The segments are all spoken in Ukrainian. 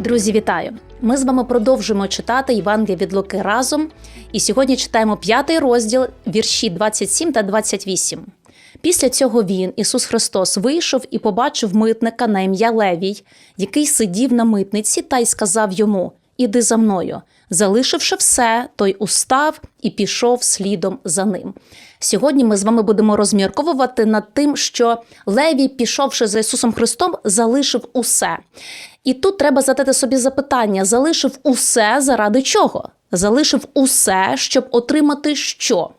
Друзі, вітаю! Ми з вами продовжуємо читати Євангелія від Луки разом. І сьогодні читаємо п'ятий розділ, вірші 27 та 28. Після цього він, Ісус Христос, вийшов і побачив митника на ім'я Левій, який сидів на митниці, та й сказав йому: Іди за мною. Залишивши все, той устав і пішов слідом за ним. Сьогодні ми з вами будемо розмірковувати над тим, що Левій, пішовши за Ісусом Христом, залишив усе. І тут треба задати собі запитання: залишив усе заради чого? Залишив усе, щоб отримати що?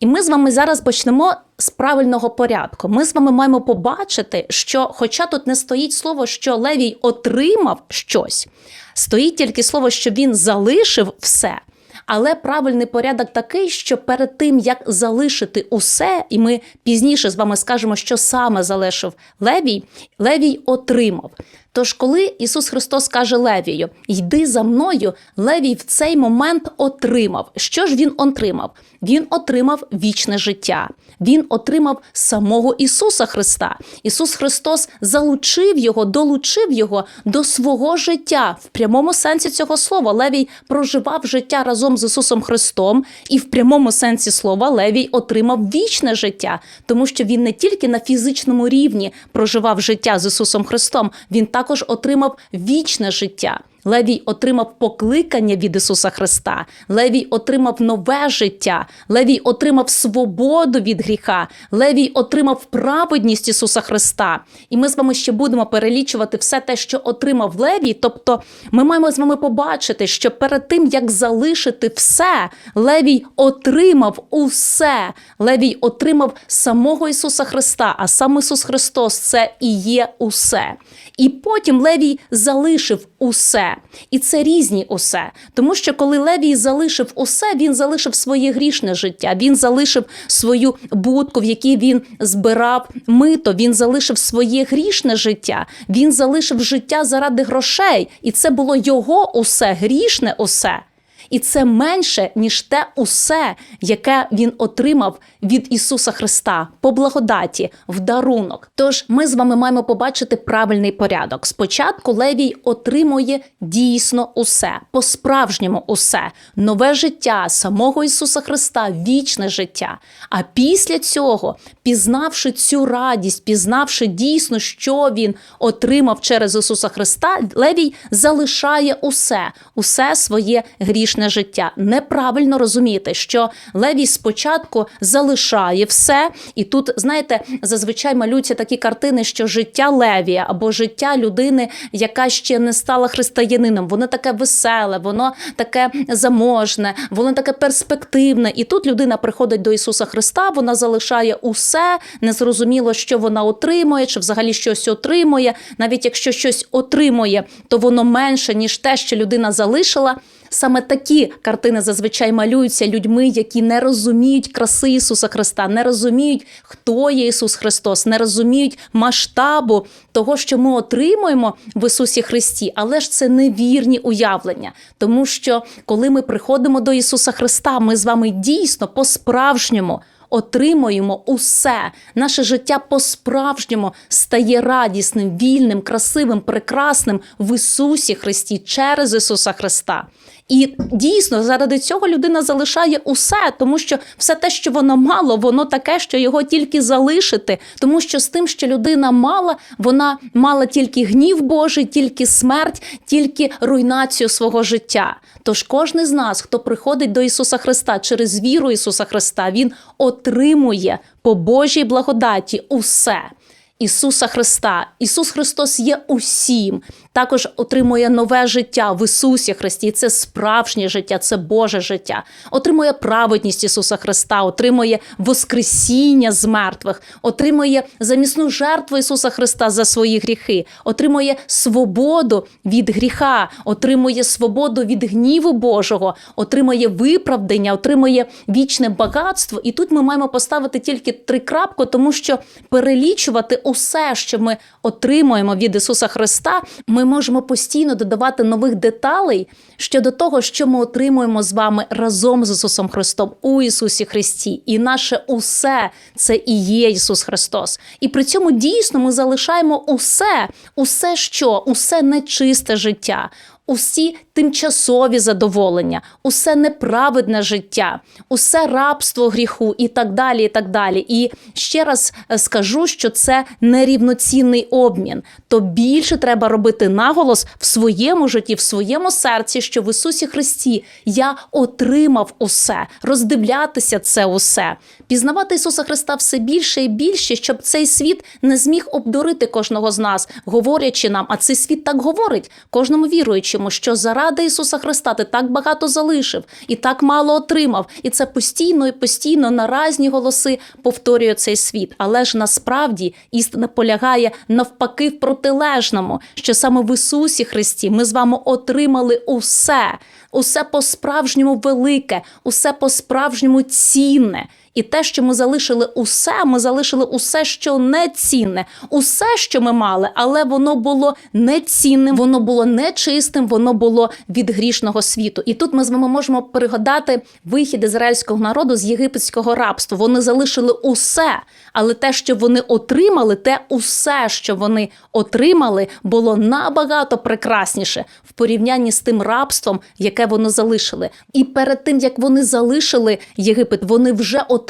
І ми з вами зараз почнемо з правильного порядку. Ми з вами маємо побачити, що, хоча тут не стоїть слово, що Левій отримав щось, стоїть тільки слово, що він залишив все. Але правильний порядок такий, що перед тим як залишити усе, і ми пізніше з вами скажемо, що саме залишив Левій, Левій отримав. Тож, коли Ісус Христос каже Левію, йди за мною, Левій в цей момент отримав. Що ж він отримав? Він отримав вічне життя. Він отримав самого Ісуса Христа. Ісус Христос залучив його, долучив його до свого життя в прямому сенсі цього слова. Левій проживав життя разом з Ісусом Христом, і в прямому сенсі слова Левій отримав вічне життя, тому що він не тільки на фізичному рівні проживав життя з Ісусом Христом, він також отримав вічне життя. Левій отримав покликання від Ісуса Христа. Левій отримав нове життя. Левій отримав свободу від гріха. Левій отримав праведність Ісуса Христа. І ми з вами ще будемо перелічувати все те, що отримав Левій. Тобто, ми маємо з вами побачити, що перед тим як залишити все, Левій отримав усе. Левій отримав самого Ісуса Христа, а сам Ісус Христос це і є усе. І потім Левій залишив усе. І це різні усе. Тому що коли Левій залишив усе, він залишив своє грішне життя, він залишив свою будку, в якій він збирав мито, він залишив своє грішне життя, він залишив життя заради грошей. І це було його усе, грішне усе. І це менше, ніж те усе, яке він отримав від Ісуса Христа по благодаті, в дарунок. Тож ми з вами маємо побачити правильний порядок. Спочатку Левій отримує дійсно усе, по-справжньому усе, нове життя самого Ісуса Христа, вічне життя. А після цього, пізнавши цю радість, пізнавши дійсно, що він отримав через Ісуса Христа, Левій залишає усе, усе своє грішне життя. Неправильно розуміти, що Левій спочатку залишає все, і тут, знаєте, зазвичай малюються такі картини, що життя Левія або життя людини, яка ще не стала християнином, воно таке веселе, воно таке заможне, воно таке перспективне. І тут людина приходить до Ісуса Христа, вона залишає усе, незрозуміло, що вона отримує, чи взагалі щось отримує. Навіть якщо щось отримує, то воно менше, ніж те, що людина залишила. Саме такі картини зазвичай малюються людьми, які не розуміють краси Ісуса Христа, не розуміють, хто є Ісус Христос, не розуміють масштабу того, що ми отримуємо в Ісусі Христі, але ж це невірні уявлення, тому що коли ми приходимо до Ісуса Христа, ми з вами дійсно по-справжньому. Отримуємо усе, наше життя по-справжньому стає радісним, вільним, красивим, прекрасним в Ісусі Христі через Ісуса Христа. І дійсно заради цього людина залишає усе, тому що все те, що воно мало, воно таке, що його тільки залишити, тому що з тим, що людина мала, вона мала тільки гнів Божий, тільки смерть, тільки руйнацію свого життя. Тож кожен з нас, хто приходить до Ісуса Христа через віру Ісуса Христа, Він отримує по Божій благодаті усе. Ісуса Христа. Ісус Христос є усім. Також отримує нове життя в Ісусі Христі. Це справжнє життя, це Боже життя. Отримує праведність Ісуса Христа, отримує Воскресіння з мертвих, отримує замісну жертву Ісуса Христа за свої гріхи, отримує свободу від гріха, отримує свободу від гніву Божого, отримує виправдання, отримує вічне багатство. І тут ми маємо поставити тільки три крапки, тому що перелічувати усе, що ми отримуємо від Ісуса Христа, ми можемо постійно додавати нових деталей щодо того, що ми отримуємо з вами разом з Ісусом Христом у Ісусі Христі. І наше усе це і є Ісус Христос. І при цьому дійсно ми залишаємо усе, усе що, усе нечисте життя. Усі тимчасові задоволення, усе неправедне життя, усе рабство гріху і так далі. І так далі. І ще раз е, скажу, що це нерівноцінний обмін. То більше треба робити наголос в своєму житті, в своєму серці, що в Ісусі Христі я отримав усе, роздивлятися це усе, пізнавати Ісуса Христа все більше і більше, щоб цей світ не зміг обдурити кожного з нас, говорячи нам, а цей світ так говорить кожному віруючому, що заради Ісуса Христа ти так багато залишив і так мало отримав. І це постійно і постійно на різні голоси повторює цей світ. Але ж насправді істина полягає навпаки в протилежному, що саме в Ісусі Христі ми з вами отримали усе, усе по-справжньому велике, усе по-справжньому цінне. І те, що ми залишили усе, ми залишили усе, що не цінне, усе, що ми мали, але воно було нецінним, воно було нечистим, воно було від грішного світу. І тут ми з вами можемо пригадати вихід ізраїльського народу з єгипетського рабства. Вони залишили усе, але те, що вони отримали, те усе, що вони отримали, було набагато прекрасніше в порівнянні з тим рабством, яке вони залишили. І перед тим як вони залишили Єгипет, вони вже отримали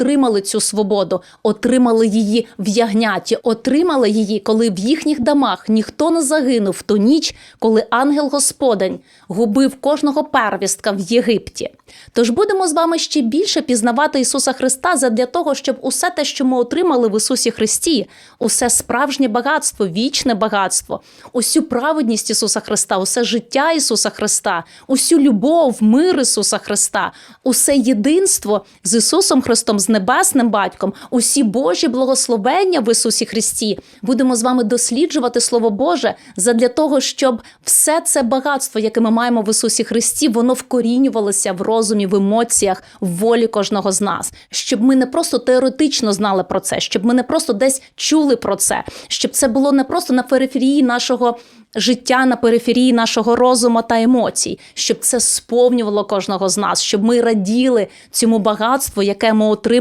цю свободу, отримали її в ягняті, отримали її, коли в їхніх домах ніхто не загинув в ту ніч, коли ангел Господень губив кожного первістка в Єгипті. Тож будемо з вами ще більше пізнавати Ісуса Христа задля того, щоб усе те, що ми отримали в Ісусі Христі, усе справжнє багатство, вічне багатство, усю праведність Ісуса Христа, усе життя Ісуса Христа, усю любов, мир Ісуса Христа, усе єдинство з Ісусом Христом, з Небесним Батьком, усі Божі благословення в Ісусі Христі. Будемо з вами досліджувати Слово Боже задля того, щоб все це багатство, яке ми маємо в Ісусі Христі, воно вкорінювалося в розумі, в емоціях, в волі кожного з нас, щоб ми не просто теоретично знали про це, щоб ми не просто десь чули про це, щоб це було не просто на периферії нашого. Життя на периферії нашого розуму та емоцій, щоб це сповнювало кожного з нас, щоб ми раділи цьому багатству, яке ми отримали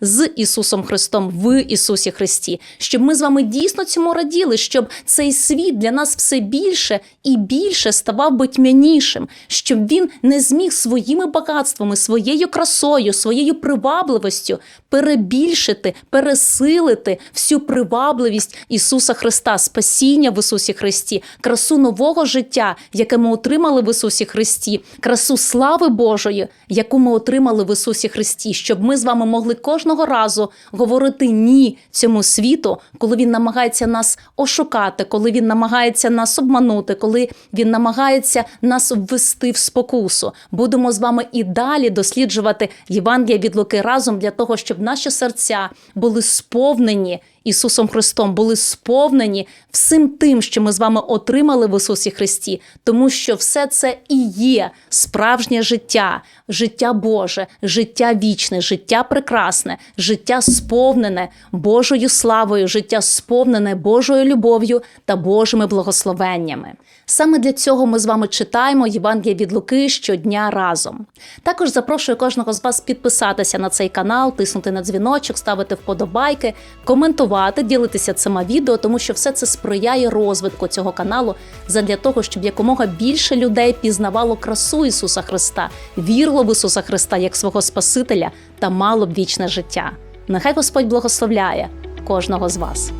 з Ісусом Христом в Ісусі Христі, щоб ми з вами дійсно цьому раділи, щоб цей світ для нас все більше і більше ставав би тьмянішим, щоб він не зміг своїми багатствами, своєю красою, своєю привабливістю перебільшити, пересилити всю привабливість Ісуса Христа, спасіння в Ісусі Христі, красу нового життя, яке ми отримали в Ісусі Христі, красу слави Божої, яку ми отримали в Ісусі Христі, щоб ми з вами могли кожного разу говорити ні цьому світу, коли він намагається нас ошукати, коли він намагається нас обманути, коли він намагається нас ввести в спокусу. Будемо з вами і далі досліджувати Євангелія від Луки разом для того, щоб наші серця були сповнені Ісусом Христом, були сповнені всім тим, що ми з вами отримали в Ісусі Христі, тому що все це і є справжнє життя, життя Боже, життя вічне, життя прекрасне, життя сповнене Божою славою, життя сповнене Божою любов'ю та Божими благословеннями. Саме для цього ми з вами читаємо Євангелія від Луки щодня разом. Також запрошую кожного з вас підписатися на цей канал, тиснути на дзвіночок, ставити вподобайки, коментувати, ділитися цими відео, тому що все це сприяє розвитку цього каналу задля того, щоб якомога більше людей пізнавало красу Ісуса Христа, вірло в Ісуса Христа як свого Спасителя та мало б вічне життя. Нехай Господь благословляє кожного з вас.